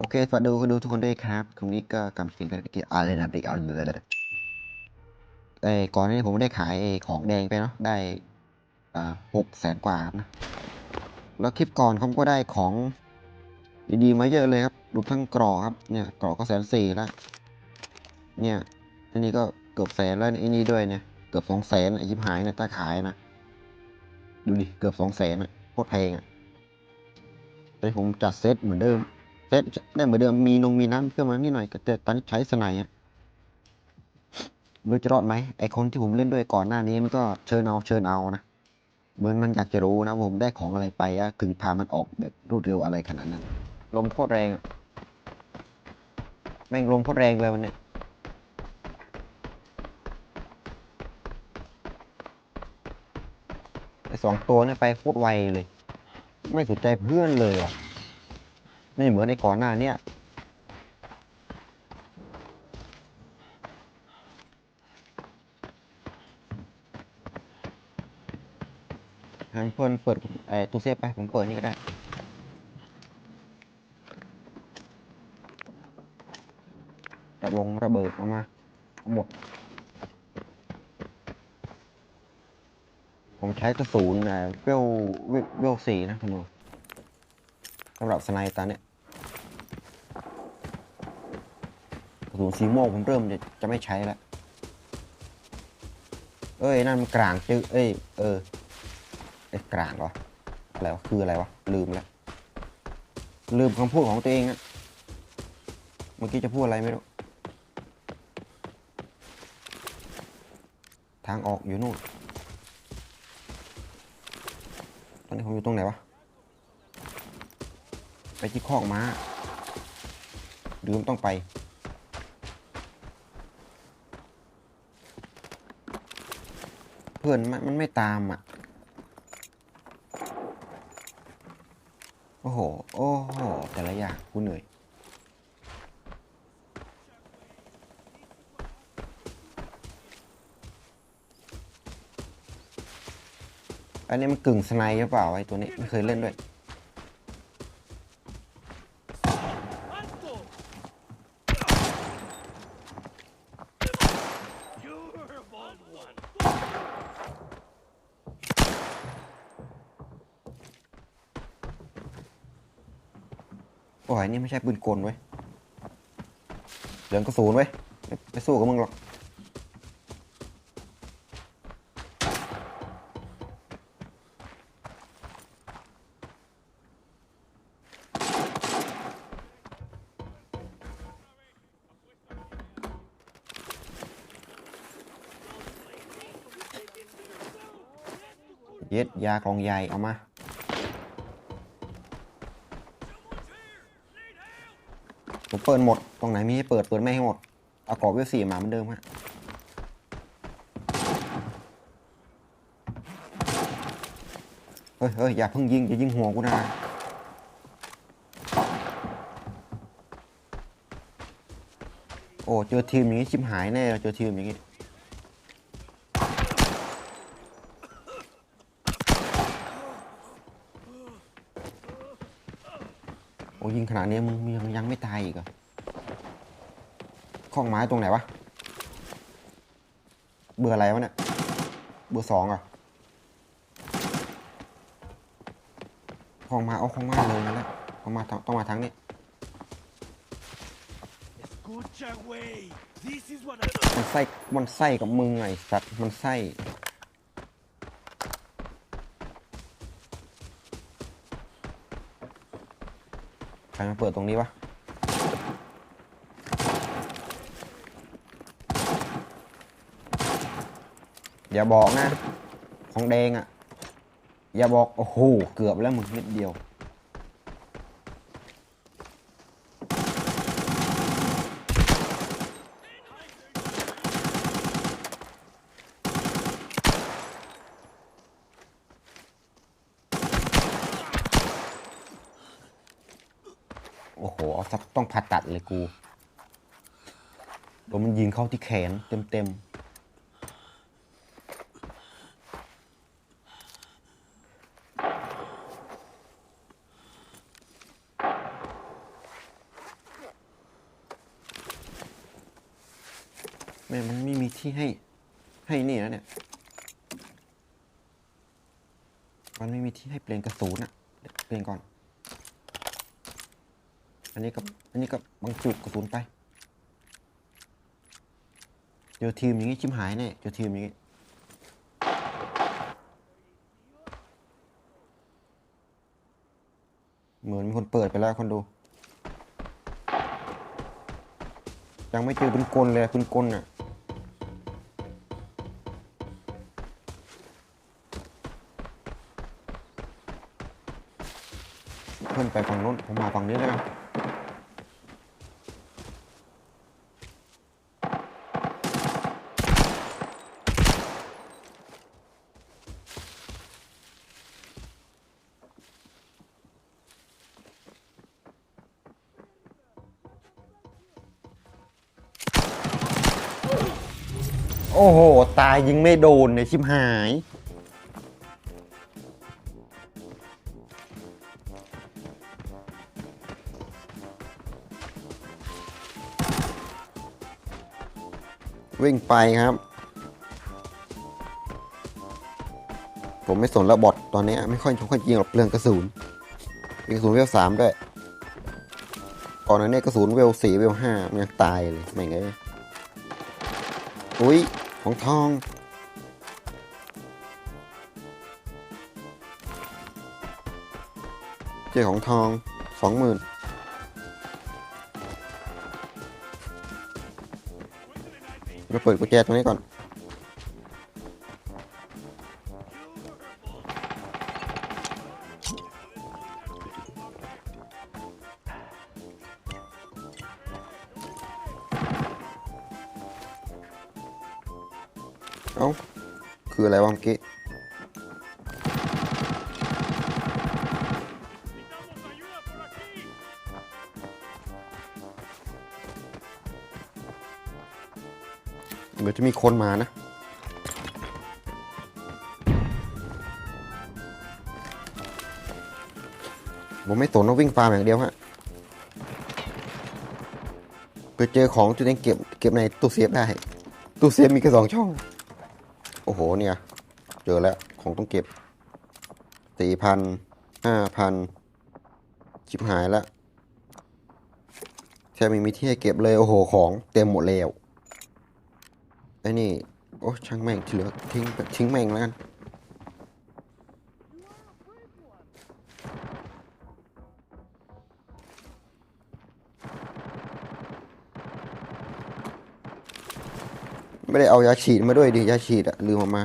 โอเค สวัสดีคุณดูทุกคนด้วยครับคลิปนี้ก็กำลังเป็นกิจอะไรนะเด็กเอาเลยเอ้ก่อนนี้ผมได้ขายไอ้ของแดงไปเนาะ ได้อ่าหกแสนกว่านะ แล้วคลิปก่อนผมก็ได้ของดีๆมาเยอะเลยครับรวมทั้งกรอครับ เนี่ยกรอก็แสนสี่แล้ว เนี่ย อันนี้ก็เกือบแสนแล้วอันนี้ด้วยเนี่ย เกือบสองแสนไอ้ชิบหายนี่ยถ้าขายนะ ดูดิ เกือบสองแสนอะโคตรแพงอะแต่ผมจัดเซตเหมือนเดิม เซตได้เหมือนเดิมมีนงมีน้ำเพิ่มมานิดหน่อยแต่ตอนนี้ใช้สไนอะไม่รู้จะรอดไหมไอคนที่ผมเล่นด้วยก่อนหน้านี้มันก็เชิญเอาเชิญเอานะเหมือนมันอยากจะรู้นะผมได้ของอะไรไปอะถึงพามันออกแบบรวดเร็วอะไรขนาดนั้นลมโคตรแรงแม่งลมโคตรแรงเลยวันนี้ไอสองตัวเนี่ยไปโคตรไวเลย ไม่สนใจเพื่อนเลยอะ ไม่เหมือนในก่อนหน้าเนี้ยให้เพื่อนเปิดไอ้ตู้เซฟไป ผมเปิดนี่ก็ได้ระวงระเบิดออกมาทั้งหมด ผมใช้กระสุนอ่าเวลเวลเวลสี่นะคุณดูสำหรับสไนตาเนี่ย กระสุนสีม่วงผมเริ่มจะจะไม่ใช้แล้ว เอ้ยนั่นมันกลางจื้อเอ้ยเออเอ้กลางเหรออะไรวะคืออะไรวะลืมแล้วลืมคำพูดของตัวเองอะเมื่อกี้จะพูดอะไรไม่รู้ทางออกอยู่นู่นตอนนี้ผมอยู่ตรงไหนวะไปที่คอกม้าหรือมันต้องไปื่อนมันมันไม่ตามอะ โอ้โห โอ้โห แต่ละอย่างกูเหนื่อย อันนี้มันกึ่งสไนหรือเปล่าไอ้ตัวนี้ไม่เคยเล่นด้วย โอ้ย นี่ไม่ใช่ปืนกลเว้ยเหลืองกระสุนเว้ยไม่ไปสู้กับมึงหรอกเย็ดยากล่องใหญ่เอามา เปิดหมด ตรงไหนมีให้เปิดเปิดไม่ให้หมด เอากรอบเวลสี่มาเหมือนเดิมฮะเฮ้ยเฮ้ยอย่าเพิ่งยิง อย่ายิงหัวกูนะโอ้ เจอทีมอย่างนี้ชิบหายแน่เจอทีมอย่างนี้ โอ้ยิง ขนาดนี้มึงยังยังไม่ตายอีกเหรอข้องไม้ตรงไหนวะ เบอร์อะไรวะเนี่ย เบอร์สองเหรอะข้องมาเอาข้องมาเลยมาแล้วเอามาทางต้องมาทางนี้มันไส้มันไส้กับมึงไงสัตว์มันไส้ รมาเปิดตรงนี้วะอย่าบอกนะ ของแดงอะ่ะ อย่าบอก โอ้โห เกือบแล้วมึงนิดเดียว สัต้องผ่าตัดเลยกูโดนมันยิงเข้าที่แขนเต็มๆแม่มันไม่มีที่ให้ ให้นี่นะเนี่ย มันไม่มีที่ให้เปลี่ยนกระสุนอะเปลี่ยนก่อน อันนี้ก็อันนี้ก็บรรจุกระสุนไป เจอทีมอย่างนี้ชิมหายแน่เจอทีมอย่างนี้เหมือนมีคนเปิดไปแล้วคนดู ยังไม่เจอปืนกลเลยปืนกลน่ะเพื่อนไปฝั่งโน้นผมมาฝั่งนี้แล้วกัน อ้โห ตายยิงไม่โดนเนี่ยชิบหาย วิ่งไปครับ ผมไม่สนแล้วบอทตอนนี้ไม่ค่อยไม่ค่อยยิงหรอกเปลืองกระสุนมีกระสุนเวลสามด้วยก่อนหนั้านเนี่ยกระสุนเวลสี่เวลห้ามันยังตายเลยไม่ไงอุ้ย ของทอง เจอของทองสองหมื่นมาเปิดกุญแจตรงนี้ก่อน ออะไรวะเมื่อกี้เหมือนจะมีคนมานะผมไม่สนว่าวิ่งฟาร์มอย่างเดียวฮะไปเจอของจุดนี้เก็บเก็บในตู้เซฟได้ ตู้เซฟมีแค่สองช่อง โอ้โหเนี่ย เจอแล้วของต้องเก็บสี่พันห้าพันชิบหายแล้วแค่ไม่มีที่ให้เก็บเลย โอ้โห ของเต็มหมดแล้วไอ้นี่ โอ้ช่างแม่งที่เหลือทิ้งทิ้งแม่งแล้วกัน ไม่ได้เอายาฉีดมาด้วยดิยาฉีดอะลืมเออกมา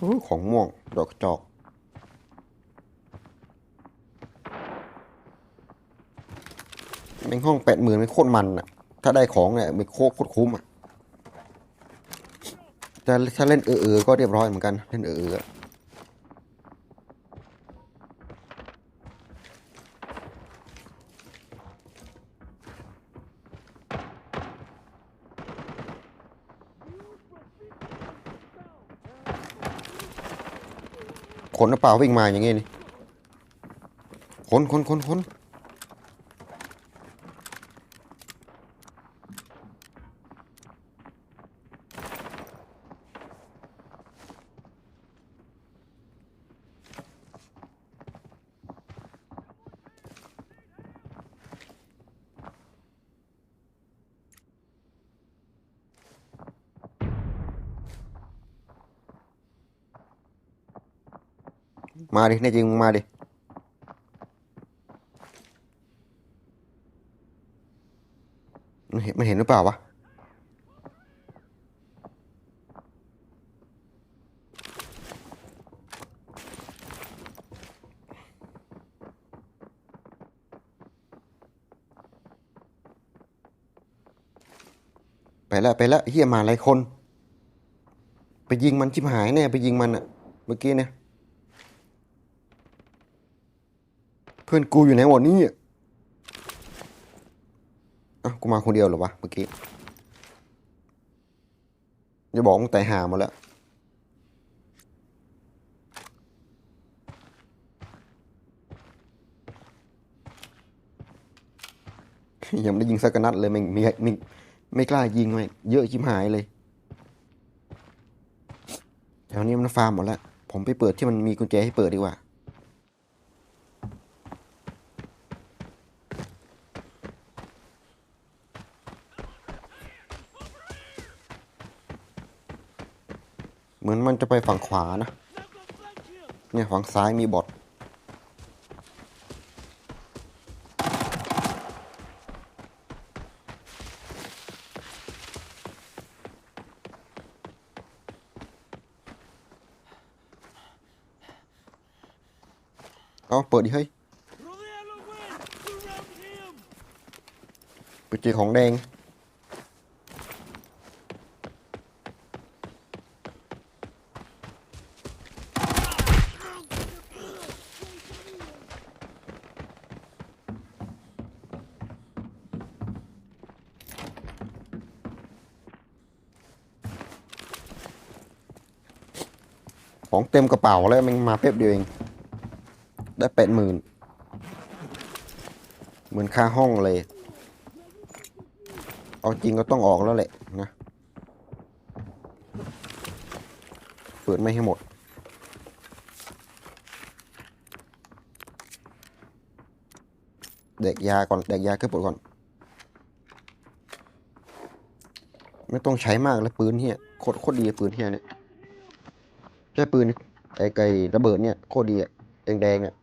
อของม่วงดอกจอกแม่งห้องแปดหมื่นไม่โคตรมันอะถ้าได้ของเนี่ยม่โคตรโคตรคุ้มอะแต่ถ้าเล่นเออเออก็เรียบร้อยเหมือนกัน เล่นเออเขนหรือเปล่าวิ่งมาอย่างงี้นี่ขนขนขนขน มาดิแน่จริงมึงมาดิมันเห็นมันเห็นหรือเปล่าวะไปแล้วไปแล้วเฮียมาหลายคน ไปยิงมันชิบหายแน่ไปยิงมันอะเมื่อกี้เนี่ย เพื่อนกูอยู่ไหนหมดนี่อะเอ้กูมาคนเดียวหรอวะเมื่อกี้จะบอกมึงแต่หามาแล้วยังไม่ได้ยิงสักนัดเลยไม่ไม่ไม่ไม่กล้ายิงเลยเยอะชิบหายเลยแถวนี้มันฟาร์มหมดแล้ว ผมไปเปิดที่มันมีกุญแจให้เปิดดีกว่า มือนมันจะไปฝั่งขวานะ เนี่ยฝั่งซ้ายมีบอทเอาเปิดดิเฮ้ยไปเจอของแดง ต็มกระเป๋าแล้วมันมาเป๊บเดียวเอง ได้แปดหมื่นเหมือนค่าห้องเลย เอาจริงก็ต้องออกแล้วแหละนะ เปิดไม่ให้หมดเด็กยาก่อนเด็กยาก็ปวดก่อน ไม่ต้องใช้มากแล้วปืนเฮียโคตรโคตรดีปืนเฮียเนี่ย ใช่ปืนไอ้ไก่ระเบิดเนี่ยโคตรดีอะแดงๆเนี่ย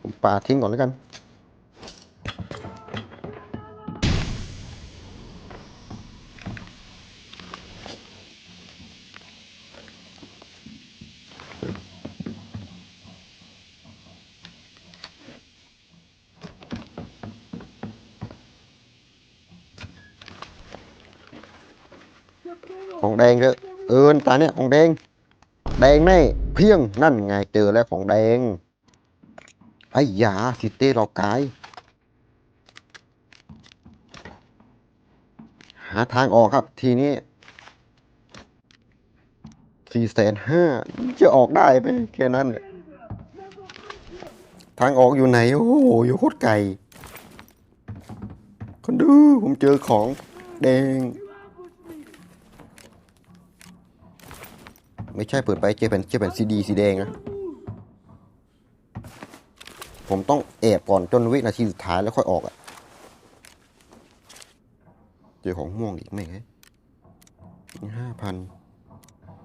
ผมปาทิ้งก่อนแล้วกัน ตาเนี่ยของแดง แดงแน่เพียงนั่นไงเจอแล้วของแดงไอ้ยาสิเต้เรากายหาทางออกครับ ทีนี้สี่แสนห้าจะออกได้ไหมแค่นั้นแหละทางออกอยู่ไหน โอ้โห อยู่โคตรไกลคนดูผมเจอของแดง ไม่ใช่เปิดไปเจอเป็นเจอเป็นซีดีสีแดงนะผมต้องแอบก่อนจนวินาทีสุดท้ายแล้วค่อยออกอะ่ะ เจอของม่วงอีกไหมไงนี่ห้าพัน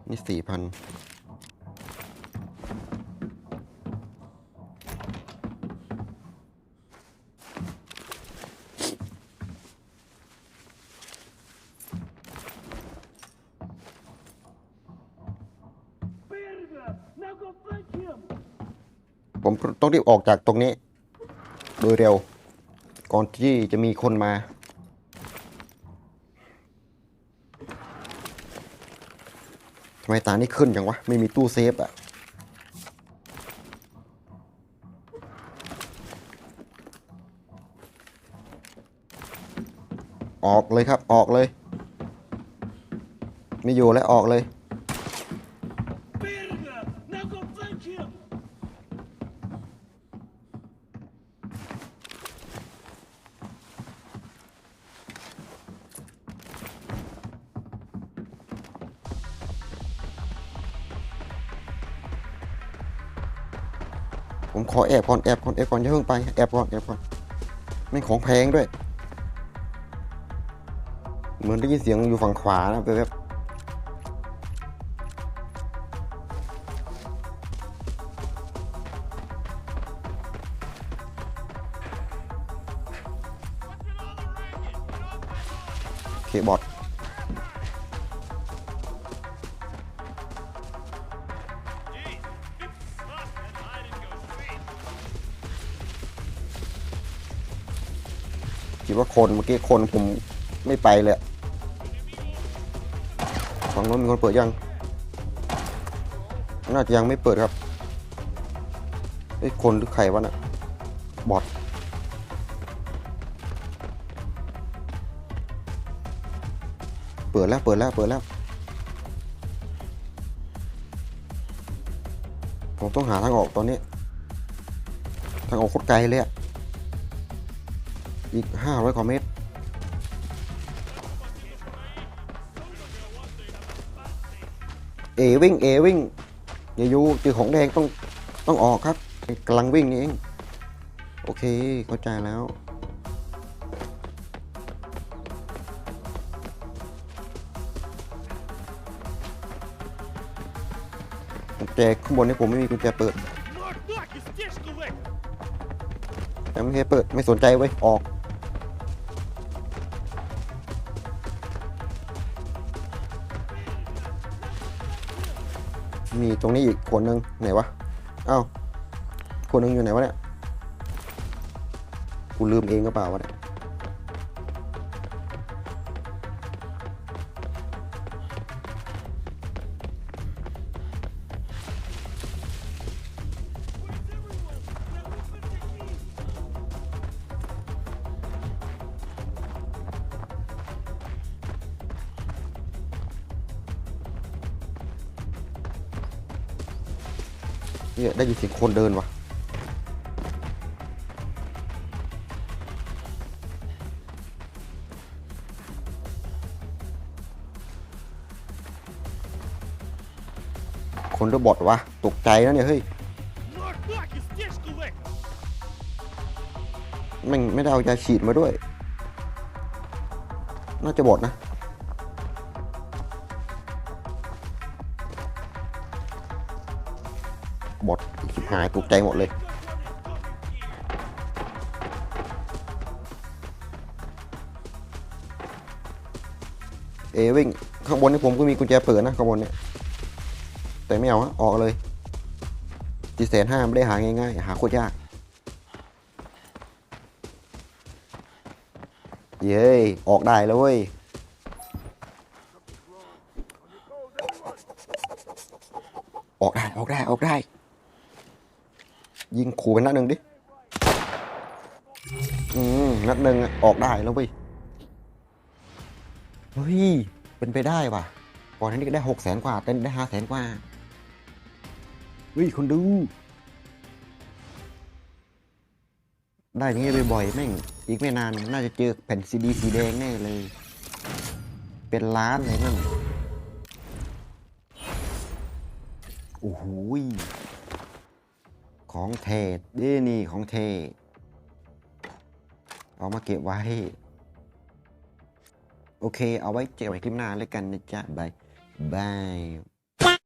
นี่สี่พัน ต้องรีบออกจากตรงนี้ โดยเร็ว ก่อนที่จะมีคนมา ทำไมตานี่ขึ้นจังวะ ไม่มีตู้เซฟอะออกเลยครับออกเลย ไม่อยู่แล้วออกเลย ผมขอแอบก่อนแอบก่อนแอบก่อนอย่าเพิ่งไปแอบก่อนแอบก่อนไม่ของแพงด้วย เหมือนได้ยินเสียงอยู่ฝั่งขวานะแบบ คิดว่าคนเมื่อกี้คนผมไม่ไปเลยฝั่งโน้นมีคนเปิดยัง น่าจะยังไม่เปิดครับไอ้ยคนหรือใครวะน่ะบอทเปิดแล้วเปิดแล้วเปิดแล้ว ผมต้องหาทางออกตอนนี้ ทางออกโคตรไกลเลยอะ อีกห้าร้อยกว่าเมตร เอวิ่ง เอวิ่งอย่าอยู่เจอของแดงต้องต้องออกครับกำลังวิ่งนี่เอง โอเค เข้าใจแล้ว กุญแจข้างบนนี่ผมไม่มีกุญแจเปิดแต่ไม่ให้เปิดไม่สนใจเว้ออก มีตรงนี้อีกคนนึงไหนวะเอ้าคนนึงอยู่ไหนวะเนี่ยกูลืมเองก็เปล่าวะเนี่ย เนี่ยได้ยินเสียงคนเดินวะคนด้วยบอดวะ ตกใจนะเนี่ยเฮ้ยม่งไม่ได้เอายาฉีดมาด้วย น่าจะบอดนะ หายตกใจหมดเลย เอวิ่งข้างบนนี่ผมก็มีกุญแจเปิดนะข้างบนเนี่ย แต่ไม่เอาฮะออกเลยจีแสนห้าไม่ได้หาง่ายๆ หาโคตรยาก เย้ยออกได้แล้วเว้ย ออกได้ ออกได้ ออกได้ ยิงขู่กันนัดหนึ่งดิ อืมนัดหนึ่งออกได้แล้วเว้ย เฮ้ย เป็นไปได้ว่ะก่อนหน้านี้ก็ได้หกแสนกว่าเต้นได้ห้าแสนกว่า เฮ้ยคนดู ได้อย่างนี้บ่อยๆแม่ง อีกไม่นานน่าจะเจอแผ่นซีดีสีแดงแน่เลย เป็นล้านเลยนั่น โอ้โหย ของเทศนี่นี่ของเทศเอามาเก็บไว้ โอเค เอาไว้เจอกันคลิปหน้าแล้วกันนะจ๊ะบายบาย